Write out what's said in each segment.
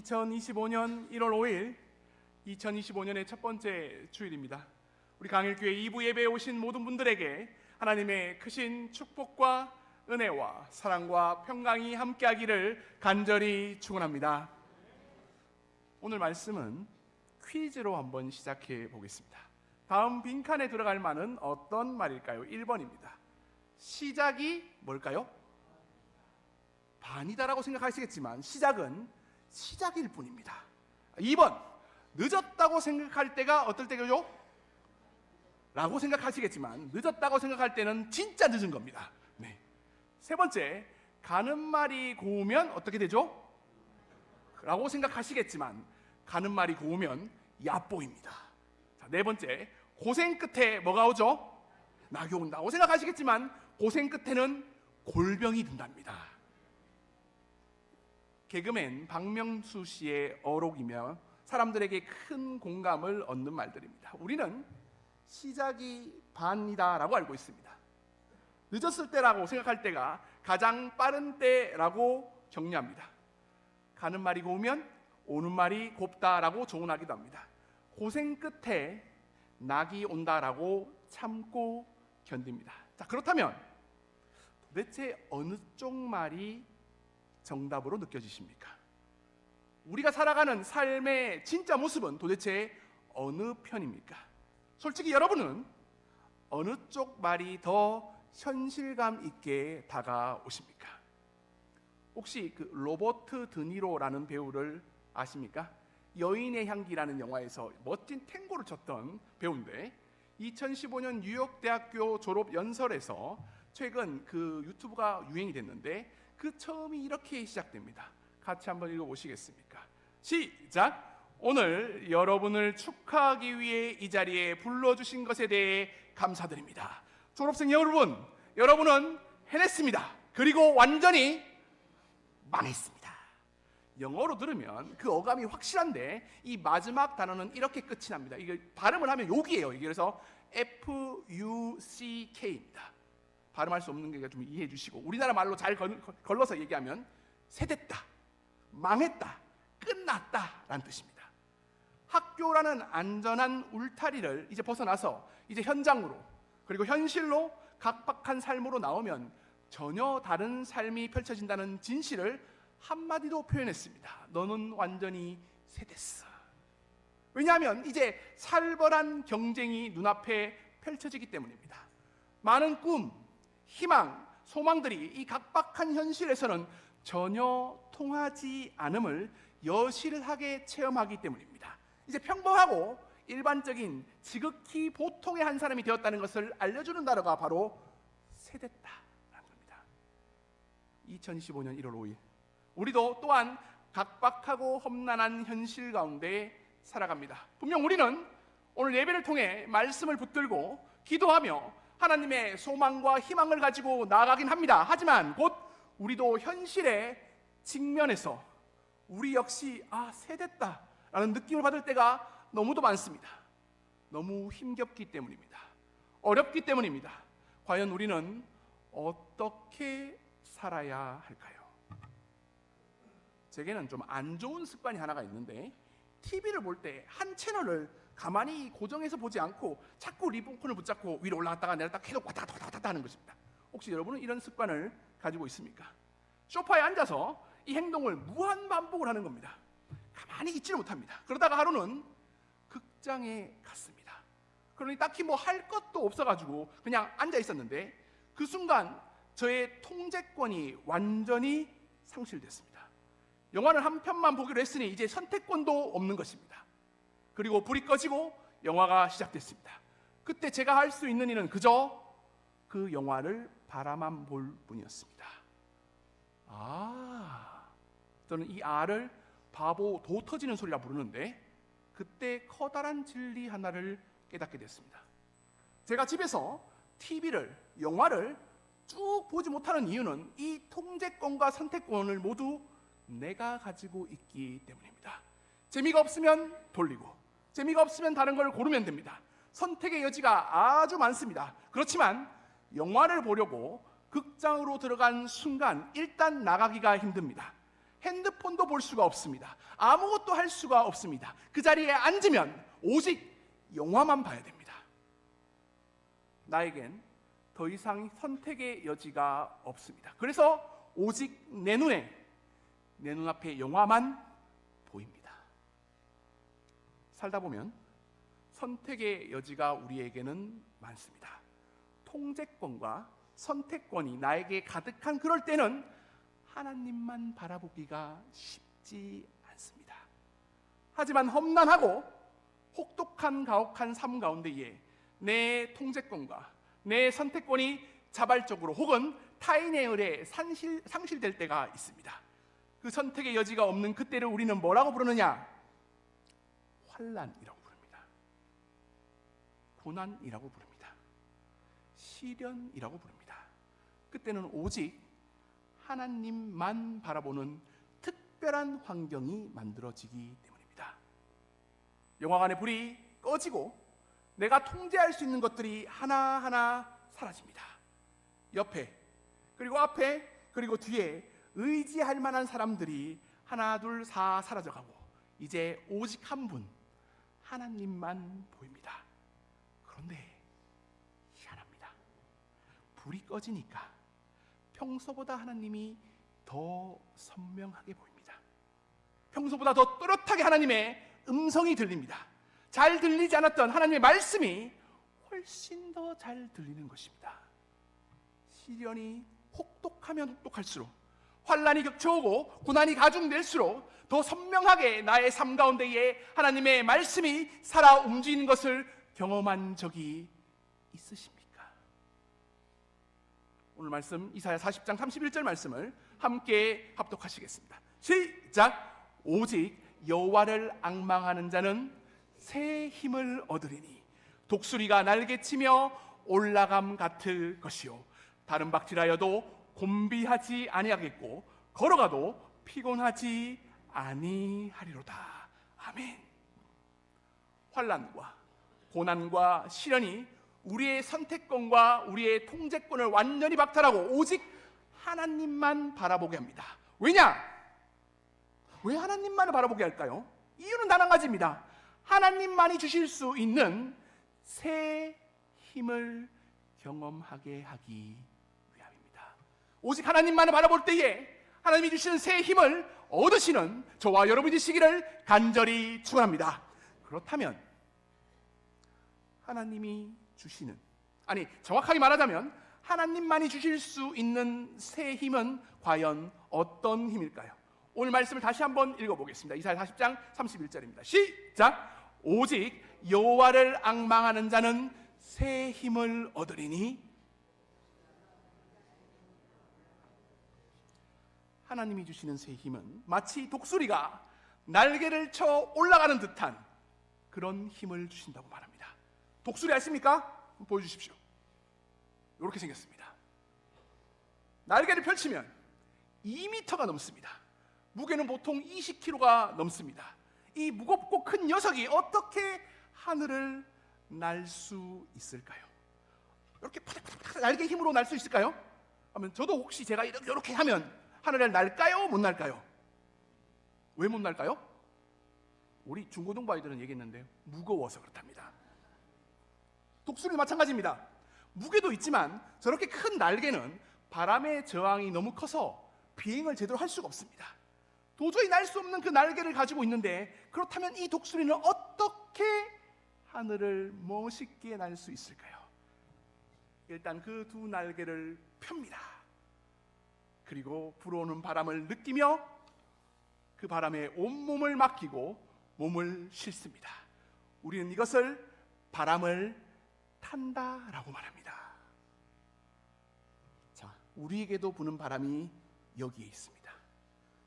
2025년 1월 5일 2025년의 첫 번째 주일입니다. 우리 강일교회 2부 예배에 오신 모든 분들에게 하나님의 크신 축복과 은혜와 사랑과 평강이 함께하기를 간절히 축원합니다. 오늘 말씀은 퀴즈로 한번 시작해 보겠습니다. 다음 빈칸에 들어갈 말은 어떤 말일까요? 1번입니다. 시작이 뭘까요? 반이다라고 생각하시겠지만 시작은 시작일 뿐입니다. 2번 늦었다고 생각할 때가 어떨 때죠? 라고 생각하시겠지만 늦었다고 생각할 때는 진짜 늦은 겁니다. 네. 세 번째 가는 말이 고우면 어떻게 되죠? 라고 생각하시겠지만 가는 말이 고우면 얕보입니다. 자, 네 번째 고생 끝에 뭐가 오죠? 낙이 온다고 생각하시겠지만 고생 끝에는 골병이 든답니다. 개그맨 박명수 씨의 어록이며 사람들에게 큰 공감을 얻는 말들입니다. 우리는 시작이 반이다라고 알고 있습니다. 늦었을 때라고 생각할 때가 가장 빠른 때라고 격려합니다. 가는 말이 고우면 오는 말이 곱다라고 조언하기도 합니다. 고생 끝에 낙이 온다라고 참고 견딥니다. 자, 그렇다면 도대체 어느 쪽 말이 정답으로 느껴지십니까? 우리가 살아가는 삶의 진짜 모습은 도대체 어느 편입니까? 솔직히 여러분은 어느 쪽 말이 더 현실감 있게 다가오십니까? 혹시 그 로버트 드니로라는 배우를 아십니까? 여인의 향기라는 영화에서 멋진 탱고를 쳤던 배우인데 2015년 뉴욕 대학교 졸업 연설에서 최근 그 유튜브가 유행이 됐는데 그 처음이 이렇게 시작됩니다. 같이 한번 읽어 보시겠습니까? 시작. 오늘 여러분을 축하하기 위해 이 자리에 불러 주신 것에 대해 감사드립니다. 졸업생 여러분, 여러분은 해냈습니다. 그리고 완전히 망했습니다. 영어로 들으면 그 어감이 확실한데 이 마지막 단어는 이렇게 끝이 납니다. 이게 발음을 하면 욕이에요. 그래서 F U C K입니다. 발음할 수 없는 게 좀 이해해 주시고 우리나라 말로 잘 걸, 걸러서 얘기하면 세됐다, 망했다, 끝났다라는 뜻입니다. 학교라는 안전한 울타리를 이제 벗어나서 이제 현장으로 그리고 현실로 각박한 삶으로 나오면 전혀 다른 삶이 펼쳐진다는 진실을 한마디도 표현했습니다. 너는 완전히 세됐어. 왜냐하면 이제 살벌한 경쟁이 눈앞에 펼쳐지기 때문입니다. 많은 꿈, 희망, 소망들이 이 각박한 현실에서는 전혀 통하지 않음을 여실하게 체험하기 때문입니다. 이제 평범하고 일반적인 지극히 보통의 한 사람이 되었다는 것을 알려주는 단어가 바로 세됐다라는 겁니다. 2025년 1월 5일 우리도 또한 각박하고 험난한 현실 가운데 살아갑니다. 분명 우리는 오늘 예배를 통해 말씀을 붙들고 기도하며 하나님의 소망과 희망을 가지고 나아가긴 합니다. 하지만 곧 우리도 현실에 직면해서 우리 역시 아 세됐다 라는 느낌을 받을 때가 너무도 많습니다. 너무 힘겹기 때문입니다. 어렵기 때문입니다. 과연 우리는 어떻게 살아야 할까요? 제게는 좀 안 좋은 습관이 하나가 있는데 TV를 볼 때 한 채널을 가만히 고정해서 보지 않고 자꾸 리모컨을 붙잡고 위로 올라갔다가 내렸다가 계속 왔다 갔다 왔다 갔다 하는 것입니다. 혹시 여러분은 이런 습관을 가지고 있습니까? 소파에 앉아서 이 행동을 무한 반복을 하는 겁니다. 가만히 있지를 못합니다. 그러다가 하루는 극장에 갔습니다. 그러니 딱히 뭐 할 것도 없어가지고 그냥 앉아 있었는데 그 순간 저의 통제권이 완전히 상실됐습니다. 영화를 한 편만 보기로 했으니 이제 선택권도 없는 것입니다. 그리고 불이 꺼지고 영화가 시작됐습니다. 그때 제가 할 수 있는 일은 그저 그 영화를 바라만 볼 뿐이었습니다. 아, 저는 이 아를 바보 도 터지는 소리라 부르는데 그때 커다란 진리 하나를 깨닫게 됐습니다. 제가 집에서 TV를 영화를 쭉 보지 못하는 이유는 이 통제권과 선택권을 모두 내가 가지고 있기 때문입니다. 재미가 없으면 돌리고 재미가 없으면 다른 걸 고르면 됩니다. 선택의 여지가 아주 많습니다. 그렇지만 영화를 보려고 극장으로 들어간 순간 일단 나가기가 힘듭니다. 핸드폰도 볼 수가 없습니다. 아무것도 할 수가 없습니다. 그 자리에 앉으면 오직 영화만 봐야 됩니다. 나에겐 더 이상 선택의 여지가 없습니다. 그래서 오직 내 눈에 내 눈앞에 영화만 보입니다. 살다 보면 선택의 여지가 우리에게는 많습니다. 통제권과 선택권이 나에게 가득한 그럴 때는 하나님만 바라보기가 쉽지 않습니다. 하지만 험난하고 혹독한 가혹한 삶 가운데에 내 통제권과 내 선택권이 자발적으로 혹은 타인의 의뢰에 상실, 상실될 때가 있습니다. 그 선택의 여지가 없는 그때를 우리는 뭐라고 부르느냐? 환란이라고 부릅니다. 고난이라고 부릅니다. 시련이라고 부릅니다. 그때는 오직 하나님만 바라보는 특별한 환경이 만들어지기 때문입니다. 영화관의 불이 꺼지고 내가 통제할 수 있는 것들이 하나하나 사라집니다. 옆에 그리고 앞에 그리고 뒤에 의지할 만한 사람들이 하나 둘 사 사라져가고 이제 오직 한 분 하나님만 보입니다. 그런데 희한합니다. 불이 꺼지니까 평소보다 하나님이 더 선명하게 보입니다. 평소보다 더 또렷하게 하나님의 음성이 들립니다. 잘 들리지 않았던 하나님의 말씀이 훨씬 더 잘 들리는 것입니다. 시련이 혹독하면 혹독할수록 환란이 격쳐오고 고난이 가중될수록 더 선명하게 나의 삶 가운데에 하나님의 말씀이 살아 움직이는 것을 경험한 적이 있으십니까? 오늘 말씀 이사야 40장 31절 말씀을 함께 합독하시겠습니다. 시작. 오직 여호와를 앙망하는 자는 새 힘을 얻으리니 독수리가 날개치며 올라감 같을 것이요 다른 박질하여도 곤비하지 아니하겠고 걸어가도 피곤하지 아니하리로다. 아멘. 환란과 고난과 시련이 우리의 선택권과 우리의 통제권을 완전히 박탈하고 오직 하나님만 바라보게 합니다. 왜냐? 왜 하나님만을 바라보게 할까요? 이유는 단 한 가지입니다. 하나님만이 주실 수 있는 새 힘을 경험하게 하기. 오직 하나님만을 바라볼 때에 하나님이 주시는 새 힘을 얻으시는 저와 여러분이 되시기를 간절히 축원합니다. 그렇다면 하나님이 주시는 아니 정확하게 말하자면 하나님만이 주실 수 있는 새 힘은 과연 어떤 힘일까요? 오늘 말씀을 다시 한번 읽어보겠습니다. 이사야 40장 31절입니다. 시작. 오직 여호와를 앙망하는 자는 새 힘을 얻으리니 하나님이 주시는 새 힘은 마치 독수리가 날개를 쳐 올라가는 듯한 그런 힘을 주신다고 말합니다. 독수리 아십니까? 보여주십시오. 이렇게 생겼습니다. 날개를 펼치면 2m가 넘습니다. 무게는 보통 20kg가 넘습니다. 이 무겁고 큰 녀석이 어떻게 하늘을 날 수 있을까요? 이렇게 파닥파닥 날개 힘으로 날 수 있을까요? 하면 저도 혹시 제가 이렇게, 이렇게 하면 하늘에 날까요? 못 날까요? 왜 못 날까요? 우리 중고등부 아이들은 얘기했는데 무거워서 그렇답니다. 독수리도 마찬가지입니다. 무게도 있지만 저렇게 큰 날개는 바람의 저항이 너무 커서 비행을 제대로 할 수가 없습니다. 도저히 날 수 없는 그 날개를 가지고 있는데 그렇다면 이 독수리는 어떻게 하늘을 멋있게 날 수 있을까요? 일단 그 두 날개를 펴니다. 그리고 불어오는 바람을 느끼며 그 바람에 온몸을 맡기고 몸을 싣습니다. 우리는 이것을 바람을 탄다라고 말합니다. 자, 우리에게도 부는 바람이 여기에 있습니다.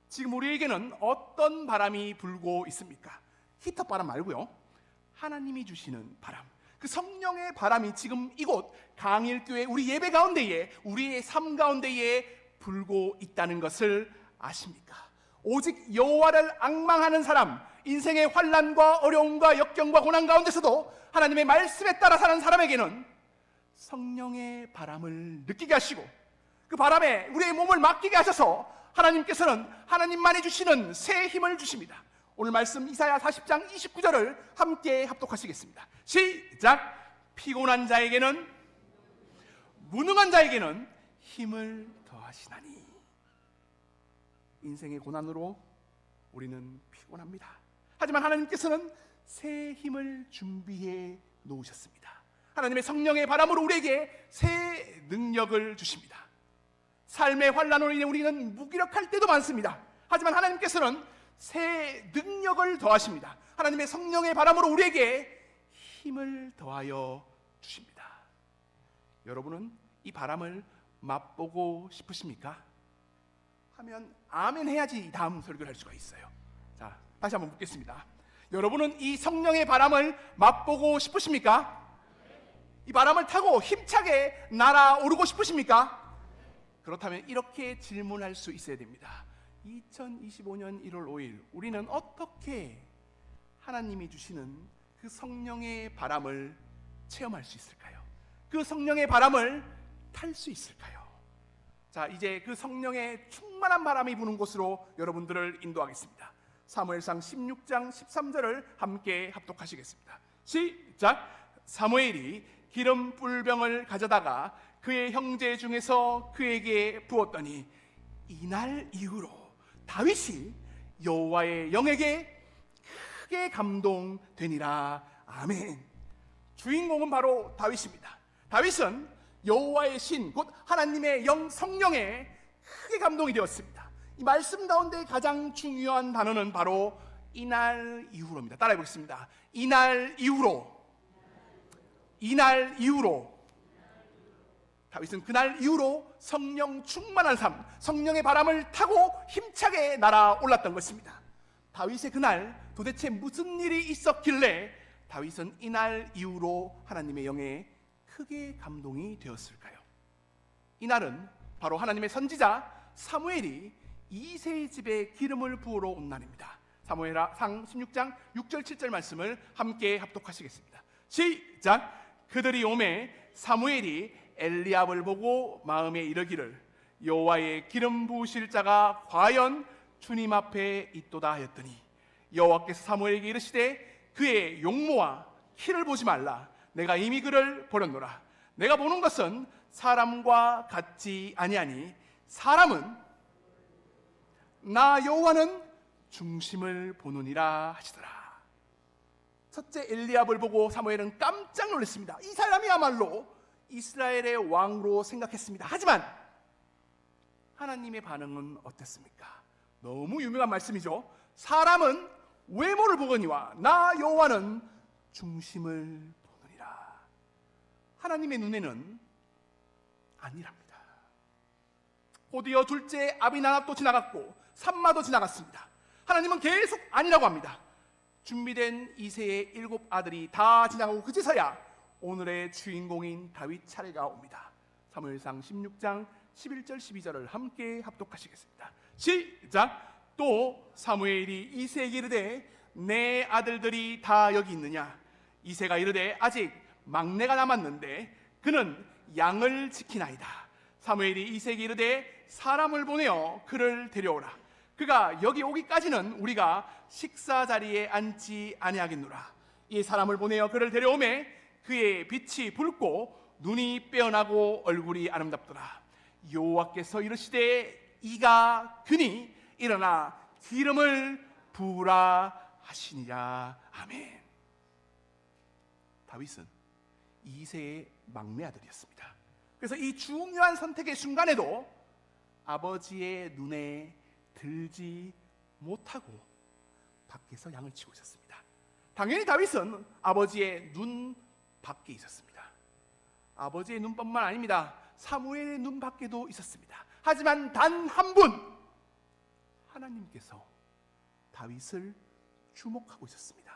지금 우리에게는 어떤 바람이 불고 있습니까? 히터 바람 말고요. 하나님이 주시는 바람. 그 성령의 바람이 지금 이곳 강일교회 우리 예배 가운데에 우리의 삶 가운데에 불고 있다는 것을 아십니까? 오직 여호와를 앙망하는 사람, 인생의 환란과 어려움과 역경과 고난 가운데서도 하나님의 말씀에 따라 사는 사람에게는 성령의 바람을 느끼게 하시고 그 바람에 우리의 몸을 맡기게 하셔서 하나님께서는 하나님만이 주시는 새 힘을 주십니다. 오늘 말씀 이사야 40장 29절을 함께 합독하시겠습니다. 시작. 피곤한 자에게는 무능한 자에게는 힘을 더 하시나니 인생의 고난으로 우리는 피곤합니다. 하지만 하나님께서는 새 힘을 준비해 놓으셨습니다. 하나님의 성령의 바람으로 우리에게 새 능력을 주십니다. 삶의 환란으로 인해 우리는 무기력할 때도 많습니다. 하지만 하나님께서는 새 능력을 더하십니다. 하나님의 성령의 바람으로 우리에게 힘을 더하여 주십니다. 여러분은 이 바람을 맛보고 싶으십니까? 하면 아멘 해야지 다음 설교를 할 수가 있어요. 자, 다시 한번 묻겠습니다. 여러분은 이 성령의 바람을 맛보고 싶으십니까? 이 바람을 타고 힘차게 날아오르고 싶으십니까? 그렇다면 이렇게 질문할 수 있어야 됩니다. 2025년 1월 5일 우리는 어떻게 하나님이 주시는 그 성령의 바람을 체험할 수 있을까요? 그 성령의 바람을 탈수 있을까요? 자, 이제 그 성령의 충만한 바람이 부는 곳으로 여러분들을 인도하겠습니다. 사무엘상 16장 13절을 함께 합독하시겠습니다. 시작. 사무엘이 기름 뿔병을 가져다가 그의 형제 중에서 그에게 부었더니 이날 이후로 다윗이 여호와의 영에게 크게 감동되니라. 아멘. 주인공은 바로 다윗입니다. 다윗은 여호와의 신, 곧 하나님의 영 성령에 크게 감동이 되었습니다. 이 말씀 가운데 가장 중요한 단어는 바로 이날 이후로입니다. 따라해 보겠습니다. 이날 이후로. 이날 이후로. 다윗은 그날 이후로 성령 충만한 삶, 성령의 바람을 타고 힘차게 날아올랐던 것입니다. 다윗의 그날 도대체 무슨 일이 있었길래 다윗은 이날 이후로 하나님의 영에 크게 감동이 되었을까요? 이날은 바로 하나님의 선지자 사무엘이 이세의 집에 기름을 부으러 온 날입니다. 사무엘상 16장 6절 7절 말씀을 함께 합독하시겠습니다. 시작. 그들이 오매 사무엘이 엘리압을 보고 마음에 이르기를 여호와의 기름 부으실 자가 과연 주님 앞에 있도다 하였더니 여호와께서 사무엘에게 이르시되 그의 용모와 키를 보지 말라 내가 이미 그를 보렸노라. 내가 보는 것은 사람과 같지 아니하니. 사람은 나 여호와는 중심을 보느니라 하시더라. 첫째 엘리압을 보고 사무엘은 깜짝 놀랐습니다. 이 사람이야말로 이스라엘의 왕으로 생각했습니다. 하지만 하나님의 반응은 어땠습니까? 너무 유명한 말씀이죠. 사람은 외모를 보거니와 나 여호와는 중심을. 하나님의 눈에는 아니랍니다. 곧이어 둘째 아비나답도 지나갔고 삼마도 지나갔습니다. 하나님은 계속 아니라고 합니다. 준비된 이세의 일곱 아들이 다 지나가고 그제서야 오늘의 주인공인 다윗 차례가 옵니다. 사무엘상 16장 11절 12절을 함께 합독하시겠습니다. 시작. 또 사무엘이 이세에게 이르되 내 아들들이 다 여기 있느냐 이세가 이르되 아직 막내가 남았는데 그는 양을 지키나이다. 사무엘이 이세에게 이르되 사람을 보내어 그를 데려오라. 그가 여기 오기까지는 우리가 식사 자리에 앉지 아니하겠노라. 이 사람을 보내어 그를 데려오매 그의 빛이 붉고 눈이 빼어나고 얼굴이 아름답더라. 여호와께서 이르시되 이가 그니 일어나 기름을 부으라 하시니라. 아멘. 다윗은 이세의 막내 아들이었습니다. 그래서 이 중요한 선택의 순간에도 아버지의 눈에 들지 못하고 밖에서 양을 치고 있었습니다. 당연히 다윗은 아버지의 눈 밖에 있었습니다. 아버지의 눈뿐만 아닙니다. 사무엘의 눈 밖에도 있었습니다. 하지만 단 한 분, 하나님께서 다윗을 주목하고 있었습니다.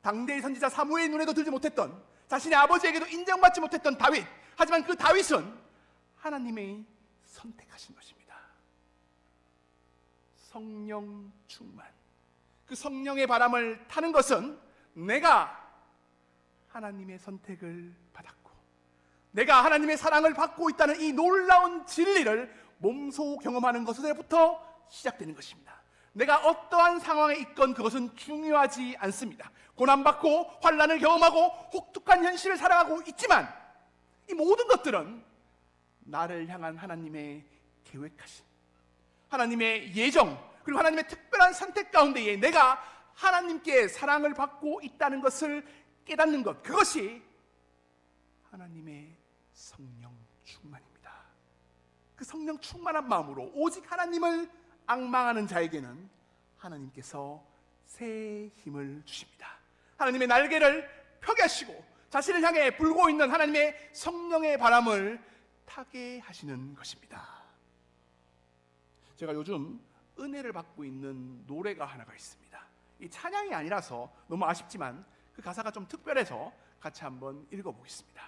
당대의 선지자 사무엘 눈에도 들지 못했던 자신의 아버지에게도 인정받지 못했던 다윗. 하지만 그 다윗은 하나님의 선택하신 것입니다. 성령 충만. 그 성령의 바람을 타는 것은 내가 하나님의 선택을 받았고 내가 하나님의 사랑을 받고 있다는 이 놀라운 진리를 몸소 경험하는 것으로부터 시작되는 것입니다. 내가 어떠한 상황에 있건 그것은 중요하지 않습니다. 고난받고 환란을 경험하고 혹독한 현실을 살아가고 있지만 이 모든 것들은 나를 향한 하나님의 계획하신 하나님의 예정 그리고 하나님의 특별한 선택 가운데에 내가 하나님께 사랑을 받고 있다는 것을 깨닫는 것 그것이 하나님의 성령 충만입니다. 그 성령 충만한 마음으로 오직 하나님을 악망하는 자에게는 하나님께서 새 힘을 주십니다. 하나님의 날개를 펴게 하시고 자신을 향해 불고 있는 하나님의 성령의 바람을 타게 하시는 것입니다. 제가 요즘 은혜를 받고 있는 노래가 하나가 있습니다. 이 찬양이 아니라서 너무 아쉽지만 그 가사가 좀 특별해서 같이 한번 읽어보겠습니다.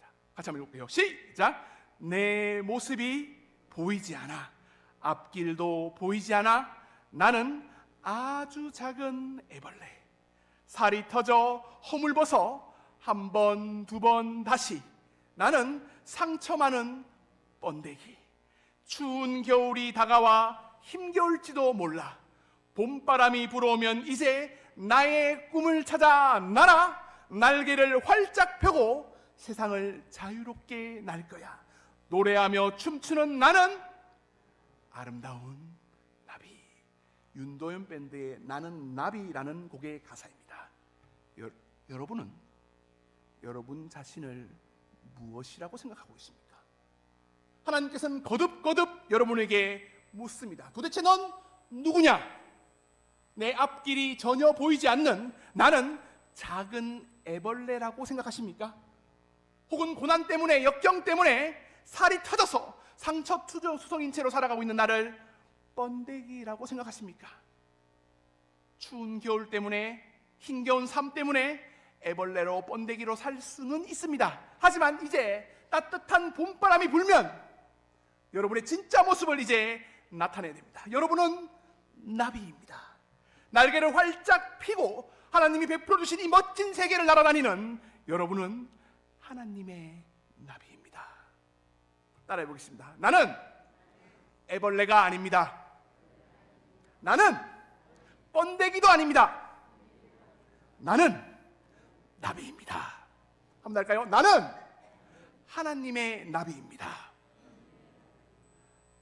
자, 같이 한번 읽어볼게요. 시작. 내 모습이 보이지 않아 앞길도 보이지 않아? 나는 아주 작은 애벌레. 살이 터져 허물벗어 한 번 두 번 다시. 나는 상처 많은 번데기. 추운 겨울이 다가와 힘겨울지도 몰라. 봄바람이 불어오면 이제 나의 꿈을 찾아 날아 날개를 활짝 펴고 세상을 자유롭게 날 거야. 노래하며 춤추는 나는 아름다운 나비 윤도현 밴드의 나는 나비라는 곡의 가사입니다 여, 여러분은 여러분 자신을 무엇이라고 생각하고 있습니까? 하나님께서는 거듭거듭 여러분에게 묻습니다. 도대체 넌 누구냐? 내 앞길이 전혀 보이지 않는 나는 작은 애벌레라고 생각하십니까? 혹은 고난 때문에 역경 때문에 살이 터져서 상처 투정 수성인 채로 살아가고 있는 나를 번데기라고 생각하십니까? 추운 겨울 때문에 힘겨운 삶 때문에 애벌레로 번데기로 살 수는 있습니다. 하지만 이제 따뜻한 봄바람이 불면 여러분의 진짜 모습을 이제 나타내야 됩니다. 여러분은 나비입니다. 날개를 활짝 피고 하나님이 베풀어 주신 이 멋진 세계를 날아다니는 여러분은 하나님의. 따라해 보겠습니다. 나는 애벌레가 아닙니다. 나는 번데기도 아닙니다. 나는 나비입니다. 한번 할까요? 나는 하나님의 나비입니다.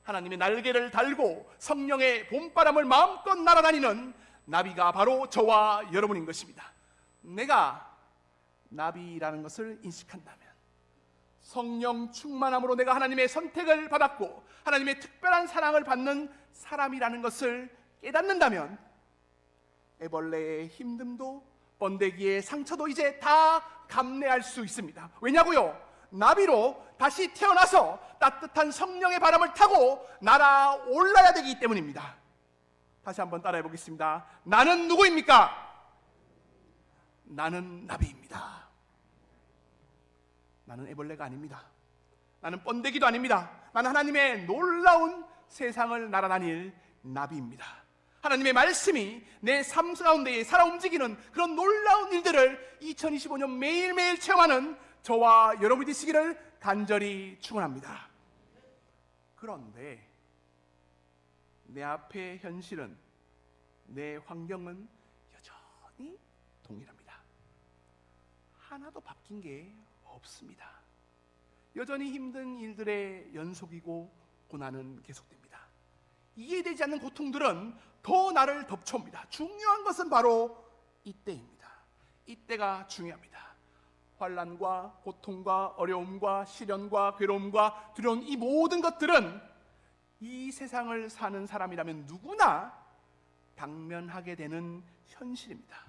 하나님의 날개를 달고 성령의 봄바람을 마음껏 날아다니는 나비가 바로 저와 여러분인 것입니다. 내가 나비라는 것을 인식한다면 성령 충만함으로 내가 하나님의 선택을 받았고 하나님의 특별한 사랑을 받는 사람이라는 것을 깨닫는다면 애벌레의 힘듦도 번데기의 상처도 이제 다 감내할 수 있습니다. 왜냐고요? 나비로 다시 태어나서 따뜻한 성령의 바람을 타고 날아 올라야 되기 때문입니다. 다시 한번 따라해 보겠습니다. 나는 누구입니까? 나는 나비입니다. 나는 애벌레가 아닙니다. 나는 번데기도 아닙니다. 나는 하나님의 놀라운 세상을 날아다닐 나비입니다. 하나님의 말씀이 내 삶 가운데에 살아 움직이는 그런 놀라운 일들을 2025년 매일매일 체험하는 저와 여러분이 되시기를 간절히 축원합니다. 그런데 내 앞의 현실은 내 환경은 여전히 동일합니다. 하나도 바뀐 게 없습니다. 여전히 힘든 일들의 연속이고 고난은 계속됩니다. 이해되지 않는 고통들은 더 나를 덮쳐옵니다. 중요한 것은 바로 이때입니다. 이때가 중요합니다. 환란과 고통과 어려움과 시련과 괴로움과 두려운 이 모든 것들은 이 세상을 사는 사람이라면 누구나 당면하게 되는 현실입니다.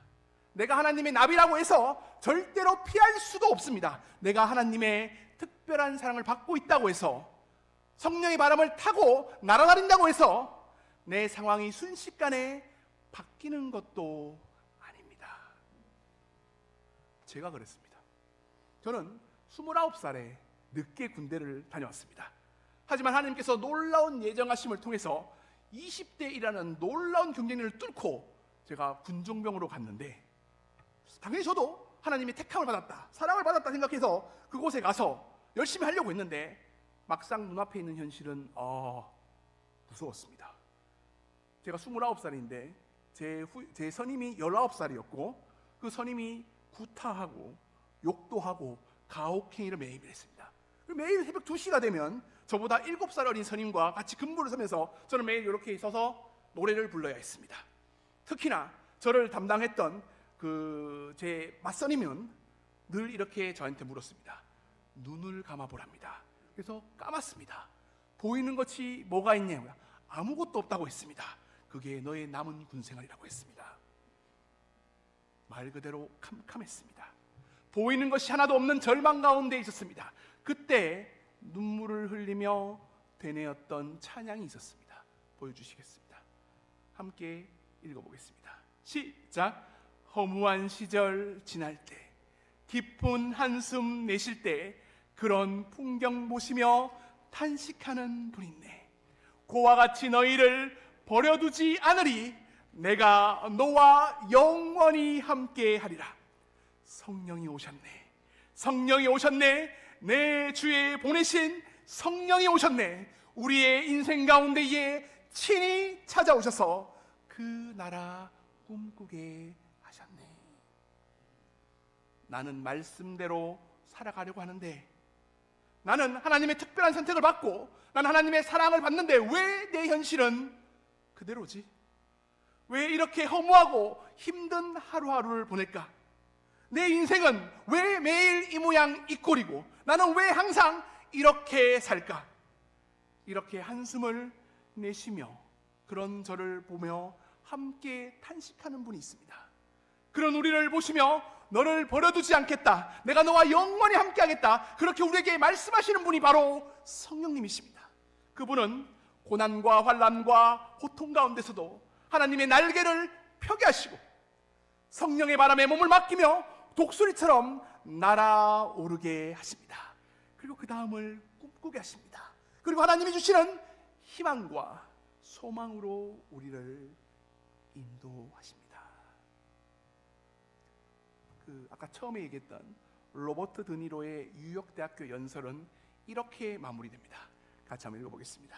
내가 하나님의 나비라고 해서 절대로 피할 수도 없습니다. 내가 하나님의 특별한 사랑을 받고 있다고 해서 성령의 바람을 타고 날아다닌다고 해서 내 상황이 순식간에 바뀌는 것도 아닙니다. 제가 그랬습니다. 저는 29살에 늦게 군대를 다녀왔습니다. 하지만 하나님께서 놀라운 예정하심을 통해서 20대이라는 놀라운 경쟁률을 뚫고 제가 군종병으로 갔는데 당연히 저도 하나님의 택함을 받았다, 사랑을 받았다 생각해서 그곳에 가서 열심히 하려고 했는데 막상 눈앞에 있는 현실은 어, 무서웠습니다. 제가 29살인데 제, 후, 제 선임이 19살이었고 그 선임이 구타하고 욕도 하고 가혹행위를 매일 했습니다. 그리고 매일 새벽 2시가 되면 저보다 7살 어린 선임과 같이 근무를 서면서 저는 매일 이렇게 있어서 노래를 불러야 했습니다. 특히나 저를 담당했던 그 제 맞선임은 늘 이렇게 저한테 물었습니다. 눈을 감아보랍니다. 그래서 감았습니다. 보이는 것이 뭐가 있냐고요? 아무것도 없다고 했습니다. 그게 너의 남은 군생활이라고 했습니다. 말 그대로 캄캄했습니다. 보이는 것이 하나도 없는 절망 가운데 있었습니다. 그때 눈물을 흘리며 되뇌었던 찬양이 있었습니다. 보여주시겠습니다. 함께 읽어보겠습니다. 시작. 허무한 시절 지날 때, 깊은 한숨 내쉴 때 그런 풍경 보시며 탄식하는 분 있네. 고와 같이 너희를 버려두지 않으리. 내가 너와 영원히 함께 하리라. 성령이 오셨네. 성령이 오셨네. 내 주에 보내신 성령이 오셨네. 우리의 인생 가운데에 친히 찾아오셔서 그 나라 꿈꾸게. 나는 말씀대로 살아가려고 하는데 나는 하나님의 특별한 선택을 받고 나는 하나님의 사랑을 받는데 왜 내 현실은 그대로지? 왜 이렇게 허무하고 힘든 하루하루를 보낼까? 내 인생은 왜 매일 이 모양 이 꼴이고 나는 왜 항상 이렇게 살까? 이렇게 한숨을 내쉬며 그런 저를 보며 함께 탄식하는 분이 있습니다. 그런 우리를 보시며 너를 버려두지 않겠다. 내가 너와 영원히 함께하겠다. 그렇게 우리에게 말씀하시는 분이 바로 성령님이십니다. 그분은 고난과 환란과 고통 가운데서도 하나님의 날개를 펴게 하시고 성령의 바람에 몸을 맡기며 독수리처럼 날아오르게 하십니다. 그리고 그 다음을 꿈꾸게 하십니다. 그리고 하나님이 주시는 희망과 소망으로 우리를 인도하십니다. 그 아까 처음에 얘기했던 로버트 드니로의 뉴욕 대학교 연설은 이렇게 마무리됩니다. 같이 한번 읽어보겠습니다.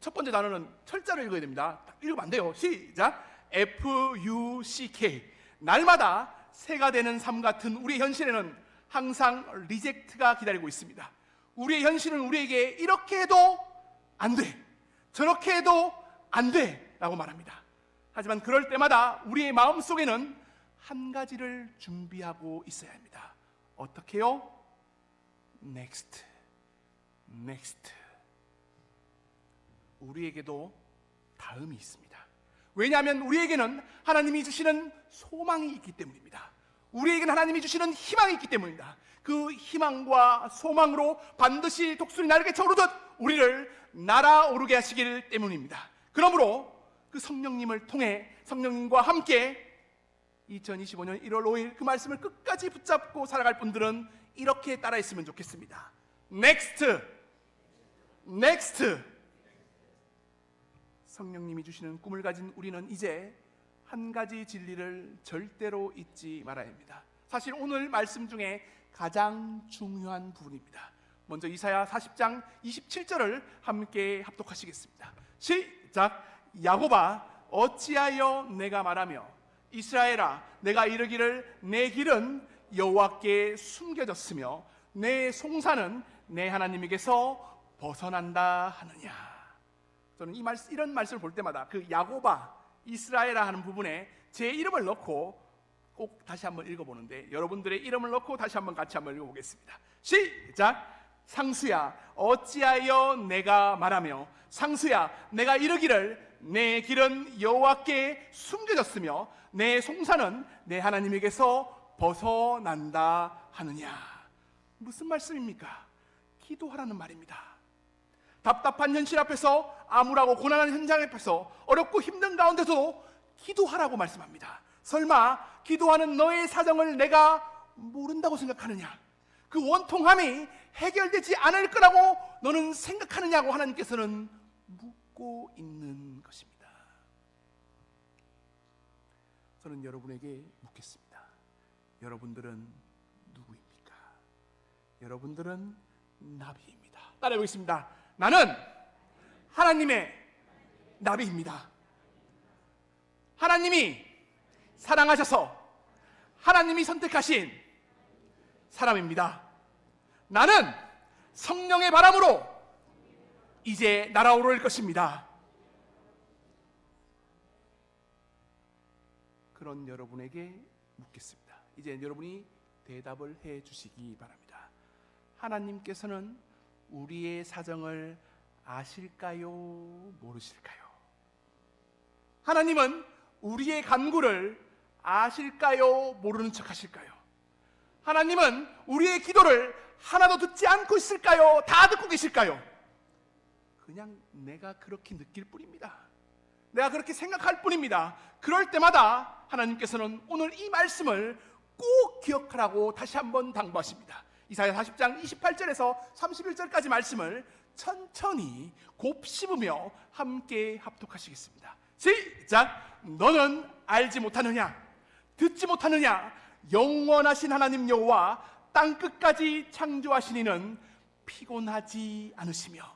첫 번째 단어는 철자를 읽어야 됩니다. 읽으면 안 돼요. 시작. F U C K. 날마다 새가 되는 삶 같은 우리의 현실에는 항상 리젝트가 기다리고 있습니다. 우리의 현실은 우리에게 이렇게 해도 안 돼. 저렇게 해도 안 돼. 라고 말합니다. 하지만 그럴 때마다 우리의 마음 속에는 한 가지를 준비하고 있어야 합니다. 어떻게요? Next. Next. 우리에게도 다음이 있습니다. 왜냐하면 우리에게는 하나님이 주시는 소망이 있기 때문입니다. 우리에게는 하나님이 주시는 희망이 있기 때문입니다. 그 희망과 소망으로 반드시 독수리 날개 쳐 오르듯 우리를 날아오르게 하시길 때문입니다. 그러므로 그 성령님을 통해 성령님과 함께 2025년 1월 5일 그 말씀을 끝까지 붙잡고 살아갈 분들은 이렇게 따라했으면 좋겠습니다. Next, next. 성령님이 주시는 꿈을 가진 우리는 이제 한 가지 진리를 절대로 잊지 말아야 합니다. 사실 오늘 말씀 중에 가장 중요한 부분입니다. 먼저 이사야 40장 27절을 함께 합독하시겠습니다. 시작. 야곱아 어찌하여 내가 말하며 이스라엘아 내가 이르기를 내 길은 여호와께 숨겨졌으며 내 송사는 내 하나님에게서 벗어난다 하느냐. 저는 이 말, 이런 말씀을 볼 때마다 그 야고바 이스라엘아 하는 부분에 제 이름을 넣고 꼭 다시 한번 읽어보는데 여러분들의 이름을 넣고 다시 한번 같이 한번 읽어보겠습니다. 시작. 상수야 어찌하여 내가 말하며 상수야 내가 이르기를 내 길은 여호와께 숨겨졌으며 내 송사는 내 하나님에게서 벗어난다 하느냐 무슨 말씀입니까? 기도하라는 말입니다. 답답한 현실 앞에서 암울하고 고난한 현장 앞에서 어렵고 힘든 가운데서도 기도하라고 말씀합니다. 설마 기도하는 너의 사정을 내가 모른다고 생각하느냐? 그 원통함이 해결되지 않을 거라고 너는 생각하느냐고 하나님께서는 묻고 있는 것입니다. 저는 여러분에게 묻겠습니다. 여러분들은 누구입니까? 여러분들은 나비입니다. 따라해 보겠습니다. 나는 하나님의 나비입니다. 하나님이 사랑하셔서 하나님이 선택하신 사람입니다. 나는 성령의 바람으로 이제 날아오를 것입니다. 그런 여러분에게 묻겠습니다. 이제 여러분이 대답을 해 주시기 바랍니다. 하나님께서는 우리의 사정을 아실까요? 모르실까요? 하나님은 우리의 간구를 아실까요? 모르는 척 하실까요? 하나님은 우리의 기도를 하나도 듣지 않고 있을까요? 다 듣고 계실까요? 그냥 내가 그렇게 느낄 뿐입니다. 내가 그렇게 생각할 뿐입니다. 그럴 때마다 하나님께서는 오늘 이 말씀을 꼭 기억하라고 다시 한번 당부하십니다. 이사야 40장 28절에서 31절까지 말씀을 천천히 곱씹으며 함께 합독하시겠습니다. 시작! 너는 알지 못하느냐? 듣지 못하느냐? 영원하신 하나님 여호와 땅 끝까지 창조하신 이는 피곤하지 않으시며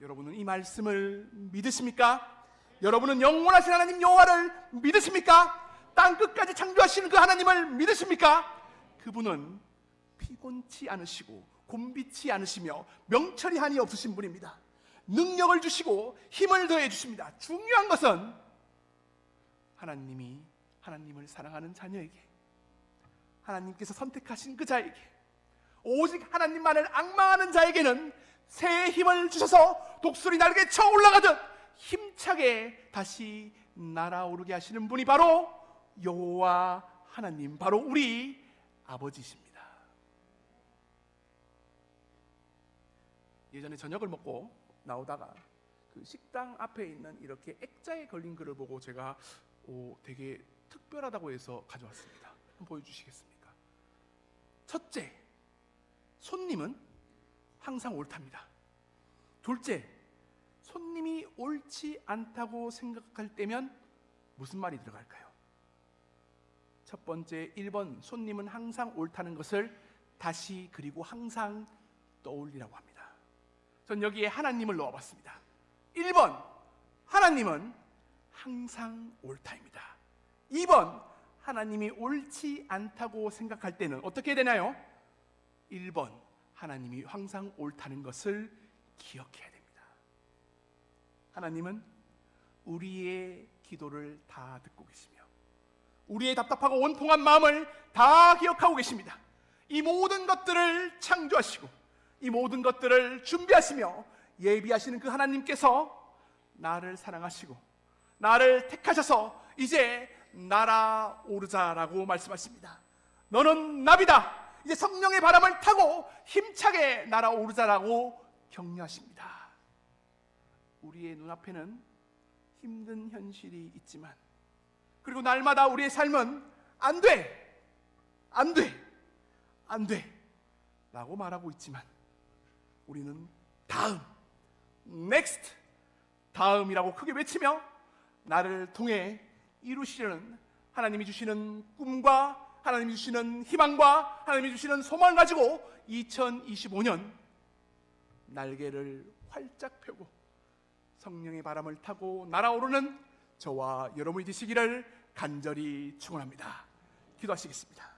여러분은 이 말씀을 믿으십니까? 여러분은 영원하신 하나님 여호와를 믿으십니까? 땅 끝까지 창조하시는 그 하나님을 믿으십니까? 그분은 피곤치 않으시고 곤비치 않으시며 명철이 한이 없으신 분입니다. 능력을 주시고 힘을 더해 주십니다. 중요한 것은 하나님이 하나님을 사랑하는 자녀에게 하나님께서 선택하신 그 자에게 오직 하나님만을 악망하는 자에게는 새 힘을 주셔서 독수리 날개 쳐 올라가듯 힘차게 다시 날아오르게 하시는 분이 바로 여호와 하나님 바로 우리 아버지십니다. 예전에 저녁을 먹고 나오다가 그 식당 앞에 있는 이렇게 액자에 걸린 글을 보고 제가 오, 되게 특별하다고 해서 가져왔습니다. 보여주시겠습니까? 첫째, 손님은 항상 옳답니다. 둘째, 손님이 옳지 않다고 생각할 때면 무슨 말이 들어갈까요? 첫 번째 1번 손님은 항상 옳다는 것을 다시 그리고 항상 떠올리라고 합니다. 전 여기에 하나님을 넣어 봤습니다. 1번 하나님은 항상 옳다입니다. 2번 하나님이 옳지 않다고 생각할 때는 어떻게 되나요? 1번 하나님이 항상 옳다는 것을 기억해야 됩니다. 하나님은 우리의 기도를 다 듣고 계시며 우리의 답답하고 원통한 마음을 다 기억하고 계십니다. 이 모든 것들을 창조하시고 이 모든 것들을 준비하시며 예비하시는 그 하나님께서 나를 사랑하시고 나를 택하셔서 이제 날아오르자라고 말씀하십니다. 너는 나비다. 이제 성령의 바람을 타고 힘차게 날아오르자라고 격려하십니다. 우리의 눈앞에는 힘든 현실이 있지만 그리고 날마다 우리의 삶은 안 돼, 안 돼, 안 돼 라고 말하고 있지만 우리는 다음, next, 다음이라고 크게 외치며 나를 통해 이루시려는 하나님이 주시는 꿈과 하나님이 주시는 희망과 하나님이 주시는 소망을 가지고 2025년 날개를 활짝 펴고 성령의 바람을 타고 날아오르는 저와 여러분이 되시기를 간절히 축원합니다. 기도하시겠습니다.